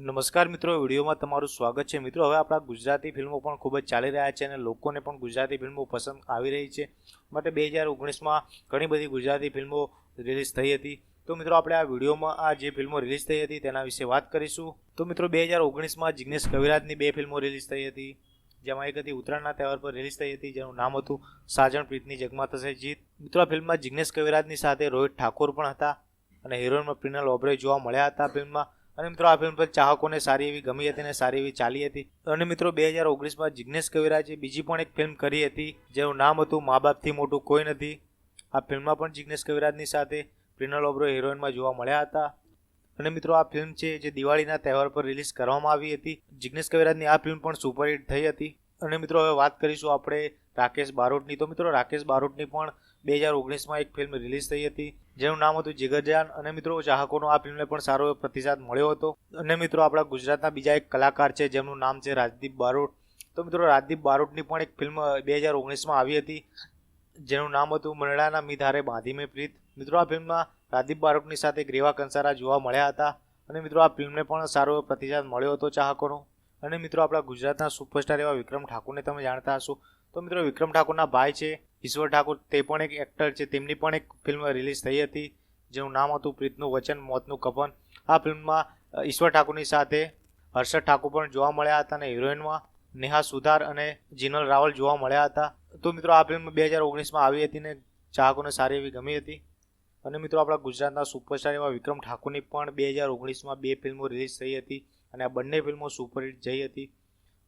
નમસ્કાર મિત્રો વિડીયોમાં તમારું સ્વાગત છે. મિત્રો, હવે આપણા ગુજરાતી ફિલ્મો પણ ખૂબ જ ચાલી રહ્યા છે અને લોકોને પણ ગુજરાતી ફિલ્મો પસંદ આવી રહી છે. માટે બે હજાર ઓગણીસમાં ઘણી બધી ગુજરાતી ફિલ્મો રિલીઝ થઈ હતી. તો મિત્રો, આપણે આ વિડીયોમાં આ જે ફિલ્મો રિલીઝ થઈ હતી તેના વિશે વાત કરીશું. તો મિત્રો, બે હજાર ઓગણીસમાં જિગ્નેશ કવિરાજની બે ફિલ્મો રિલીઝ થઈ હતી. જેમાં એક હતી ઉત્તરાયણના તહેવાર પર રિલીઝ થઈ હતી, જેનું નામ હતું સાજણ પ્રીતની જગમાં થશે જીત. મિત્રો, આ ફિલ્મમાં જિગ્નેશ કવિરાજની સાથે રોહિત ઠાકોર પણ હતા અને હિરોઈનમાં પ્રિનલ ઓબરે જોવા મળ્યા હતા ફિલ્મમાં. અને મિત્રો, આ ફિલ્મ પર ચાહકોને સારી એવી ગમી હતી અને સારી એવી ચાલી હતી. અને મિત્રો, બે હજાર ઓગણીસમાં જિગ્નેશ કવિરાજે બીજી પણ એક ફિલ્મ કરી હતી, જેનું નામ હતું મા બાપથી મોટું કોઈ નથી. આ ફિલ્મમાં પણ જિગ્નેશ કવિરાજની સાથે પ્રિનલ ઓબ્રો હિરોઈનમાં જોવા મળ્યા હતા. અને મિત્રો, આ ફિલ્મ છે જે દિવાળીના તહેવાર પર રિલીઝ કરવામાં આવી હતી. જિગ્નેશ કવિરાજની આ ફિલ્મ પણ સુપરહિટ થઈ હતી. અને મિત્રો, હવે વાત કરીશું આપણે રાકેશ બારોટની. તો મિત્રો, રાકેશ બારોટની પણ બે હજાર ઓગણીસમાં એક ફિલ્મ રિલીઝ થઈ હતી. જેનું નામ હતું જીગરજાન. અને મિત્રો, ચાહકોનો આ ફિલ્મને પણ સારો એવો પ્રતિસાદ મળ્યો હતો. અને મિત્રો, આપણા ગુજરાતના બીજા એક કલાકાર છે, જેમનું નામ છે રાજદીપ બારોટ. તો મિત્રો, રાજદીપ બારોટની પણ એક ફિલ્મ બે હજાર ઓગણીસમાં આવી હતી, જેનું નામ હતું મરડાના મિધારે બાંધી મેં પ્રીત. મિત્રો, આ ફિલ્મમાં રાજદીપ બારોટની સાથે ગ્રેવા કંસારા જોવા મળ્યા હતા. અને મિત્રો, આ ફિલ્મને પણ સારો પ્રતિસાદ મળ્યો હતો ચાહકોનો. અને મિત્રો આપણા ગુજરાતના સુપરસ્ટાર એવા વિક્રમ ઠાકુરને તમે જાણતા હશો. તો મિત્રો વિક્રમ ઠાકુરના ભાઈ છે, ઈશ્વર ઠાકુર, તે પણ એક એક્ટર છે. તેમની પણ એક ફિલ્મ રિલીઝ થઈ હતી, જેનું નામ હતું પ્રીતનું વચન, મોતનું કફન. આ ફિલ્મમાં ઈશ્વર ઠાકુરની સાથે હર્ષદ ઠાકુર પણ જોવા મળ્યા હતા અને હિરોઈનમાં નેહા સુધાર અને જીનલ રાવલ જોવા મળ્યા હતા. તો મિત્રો આ ફિલ્મ બે હજાર ઓગણીસમાં આવી હતી ને ચાહકોને સારી એવી ગમી હતી. અને મિત્રો આપણા ગુજરાતના સુપરસ્ટાર એવા વિક્રમ ઠાકુરની પણ બે હજાર ઓગણીસમાં બે ફિલ્મો રિલીઝ થઈ હતી. અને આ બંને ફિલ્મો સુપરહિટ જઈ હતી.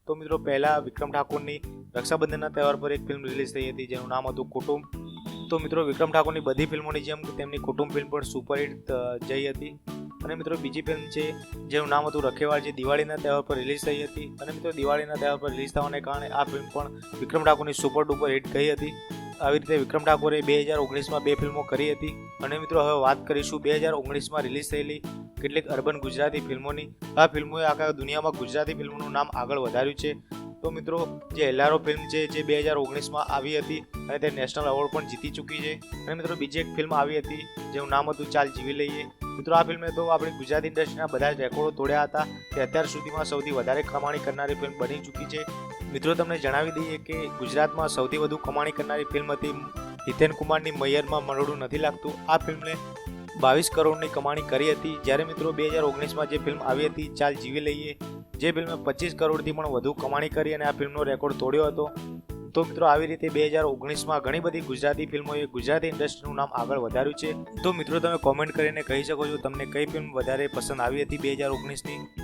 તો મિત્રો, પહેલાં વિક્રમ ઠાકુરની રક્ષાબંધનના તહેવાર પર એક ફિલ્મ રિલીઝ થઈ હતી, જેનું નામ હતું કુટુંબ. તો મિત્રો, વિક્રમ ઠાકુરની બધી ફિલ્મોની જેમ તેમની કુટુંબ ફિલ્મ પણ સુપરહિટ જઈ હતી. અને મિત્રો, બીજી ફિલ્મ છે, જેનું નામ હતું રખેવાળ જે દિવાળીના તહેવાર પર રિલીઝ થઈ હતી. અને મિત્રો, દિવાળીના તહેવાર પર રિલીઝ થવાને કારણે આ ફિલ્મ પણ વિક્રમ ઠાકુરની સુપર ડુપર હિટ ગઈ હતી. આવી રીતે વિક્રમ ઠાકોરે બે હજાર ઓગણીસમાં બે ફિલ્મો કરી હતી. અને મિત્રો, હવે વાત કરીશું બે હજાર ઓગણીસમાં રિલીઝ થયેલી કેટલીક અર્બન ગુજરાતી ફિલ્મોની, આ ફિલ્મોએ આખા દુનિયામાં ગુજરાતી ફિલ્મોનું નામ આગળ વધાર્યું છે. તો મિત્રો, જે એલઆરઓ ફિલ્મ છે, જે બે હજાર ઓગણીસમાં આવી હતી અને તે નેશનલ એવોર્ડ પણ જીતી ચૂકી છે. અને મિત્રો, બીજી એક ફિલ્મ આવી હતી, જેનું નામ હતું ચાલ જીવી લઈએ. મિત્રો, આ ફિલ્મે તો આપણી ગુજરાતી ઇન્ડસ્ટ્રીના બધા જ રેકોર્ડો તોડ્યા હતા તે અત્યાર સુધીમાં સૌથી વધારે કમાણી કરનારી ફિલ્મ બની ચૂકી છે. મિત્રો, તમને જણાવી દઈએ કે ગુજરાતમાં સૌથી વધુ કમાણી કરનારી ફિલ્મ હતી હિતેન કુમારની મૈયરમાં મરડું નથી લાગતું. આ ફિલ્મને બાવીસ કરોડની કમાણી કરી હતી. જ્યારે મિત્રો બે હજાર ઓગણીસમાં જે ફિલ્મ આવી હતી, ચાલ જીવી લઈએ, જે ફિલ્મે પચીસ કરોડથી પણ વધુ કમાણી કરી અને આ ફિલ્મનો રેકોર્ડ તોડ્યો હતો. તો મિત્રો, આવી રીતે બે હજાર ઓગણીસમાં ઘણી બધી ગુજરાતી ફિલ્મોએ ગુજરાતી ઇન્ડસ્ટ્રીનું નામ આગળ વધાર્યું છે. તો મિત્રો, તમે કોમેન્ટ કરીને કહી શકો છો, તમને કઈ ફિલ્મ વધારે પસંદ આવી હતી બે હજાર ઓગણીસની?